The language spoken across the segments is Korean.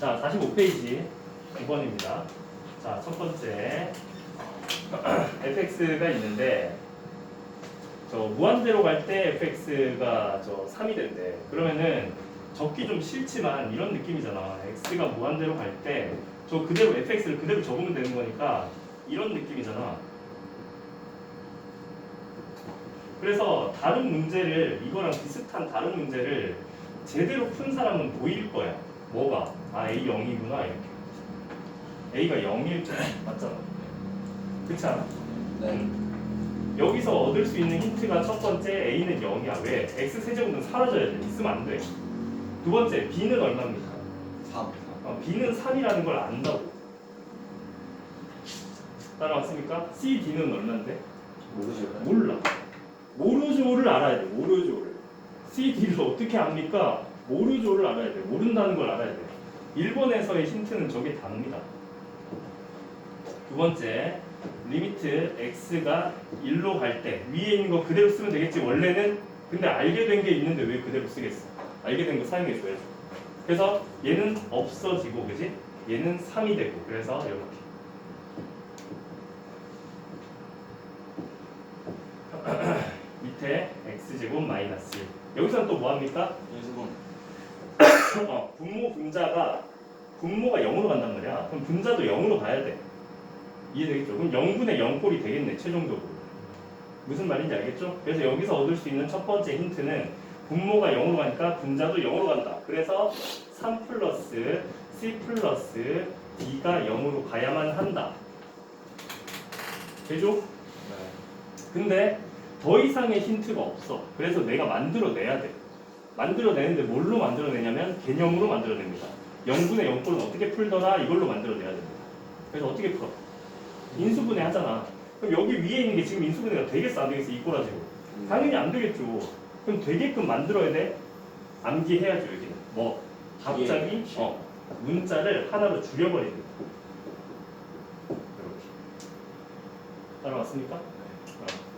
자, 45페이지 2번입니다. 자, 첫 번째 fx가 있는데 저 무한대로 갈 때 fx가 저 3이 된대. 그러면은 적기 좀 싫지만 이런 느낌이잖아. x가 무한대로 갈 때 저 그대로 fx를 그대로 적으면 되는 거니까 이런 느낌이잖아. 그래서 다른 문제를 이거랑 비슷한 다른 문제를 제대로 푼 사람은 보일 거야. 뭐가? 아 A 0이구나 이렇게. A가 0일 때 맞잖아. 그렇지 않아? 네. 여기서 얻을 수 있는 힌트가 첫 번째 A는 0이야. 왜? X 세제곱은 사라져야 돼. 있으면 안 돼. 두 번째 B는 얼마입니까? 3. 어, B는 3이라는 걸 안다고. 따라왔습니까? C, D는 얼마인데? 모르죠. 몰라. 모르죠를 알아야 돼. 모르죠를. C, D를 어떻게 압니까? 모르죠를 알아야 돼. 모른다는 걸 알아야 돼. 1번에서의 힌트는 저게 답니다. 두 번째, 리미트 x가 1로 갈 때 위에 있는 거 그대로 쓰면 되겠지. 원래는 근데 알게 된 게 있는데 왜 그대로 쓰겠어? 알게 된 거 사용해 줘야죠. 그래서 얘는 없어지고 그지? 얘는 3이 되고 그래서 이렇게 밑에 x제곱 마이너스 1 여기서는 또 뭐합니까? 일수분. 어, 분모 분자가 분모가 0으로 간단 말이야 그럼 분자도 0으로 가야 돼 이해되겠죠? 그럼 0분의 0꼴이 되겠네 최종적으로 무슨 말인지 알겠죠? 그래서 여기서 얻을 수 있는 첫 번째 힌트는 분모가 0으로 가니까 분자도 0으로 간다 그래서 3 플러스 C 플러스 D가 0으로 가야만 한다 되죠? 근데 더 이상의 힌트가 없어. 그래서 내가 만들어내야 돼. 만들어내는데 뭘로 만들어내냐면 개념으로 만들어냅니다. 0분의 0꼴은 어떻게 풀더라 이걸로 만들어내야 됩니다. 그래서 어떻게 풀어? 인수분해 하잖아. 그럼 여기 위에 있는 게 지금 인수분해가 되겠어 안 되겠어 이 꼬라지고? 당연히 안 되겠죠. 그럼 되게끔 만들어야 돼. 암기해야죠 여기는. 뭐 갑자기 예. 어, 문자를 하나로 줄여버리는. 이렇게. 따라왔습니까? 어,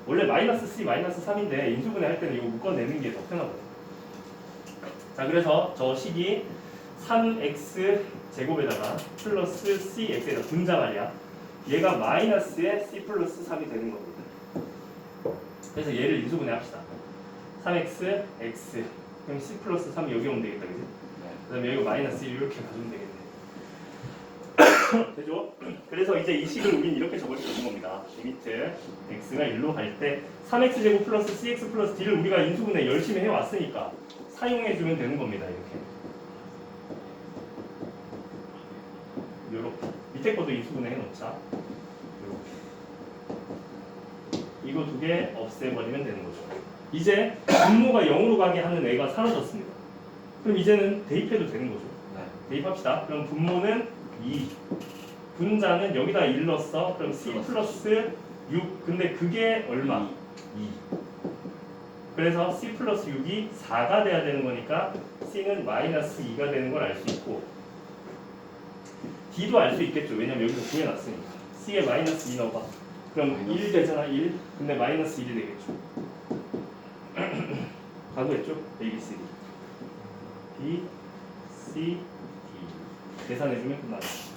원래 마이너스 C 마이너스 3인데 인수분해 할 때는 이거 묶어내는 게 더 편하거든. 자 그래서 저 식이 3x 제곱에다가 플러스 cx에다 분자 말이야. 얘가 마이너스에 c 플러스 3이 되는 겁니다. 그래서 얘를 인수분해 합시다. 3x x 그럼 c 플러스 3이 여기 오면 되겠다, 그지? 네. 그다음에 여기 마이너스 1 이렇게 가주면 되겠네. 되죠? 그래서 이제 이 식을 우린 이렇게 적을 수 있는 겁니다. 리미트 x가 1로 갈 때 3x 제곱 플러스 cx 플러스 d를 우리가 인수분해 열심히 해왔으니까 사용해 주면 되는 겁니다. 이렇게. 요렇게. 밑에 것도 인수분해 해놓자. 요렇게. 이거 두 개 없애버리면 되는 거죠. 이제 분모가 0으로 가게 하는 애가 사라졌습니다. 그럼 이제는 대입해도 되는 거죠. 네. 대입합시다. 그럼 분모는 2. 분자는 여기다 1 넣었어. 그럼 C 플러스 6. 근데 그게 얼마? 2. 그래서 C 플러스 6이 4가 돼야 되는 거니까 C는 마이너스 2가 되는 걸 알 수 있고 D도 알 수 있겠죠. 왜냐면 여기서 구해놨으니까. C에 마이너스 2 넣어봐. 그럼 마이너스 1 되잖아. 1. 근데 마이너스 1이 되겠죠. 가도했죠? A, B, C, D. B, C. 계산해주면 끝나죠.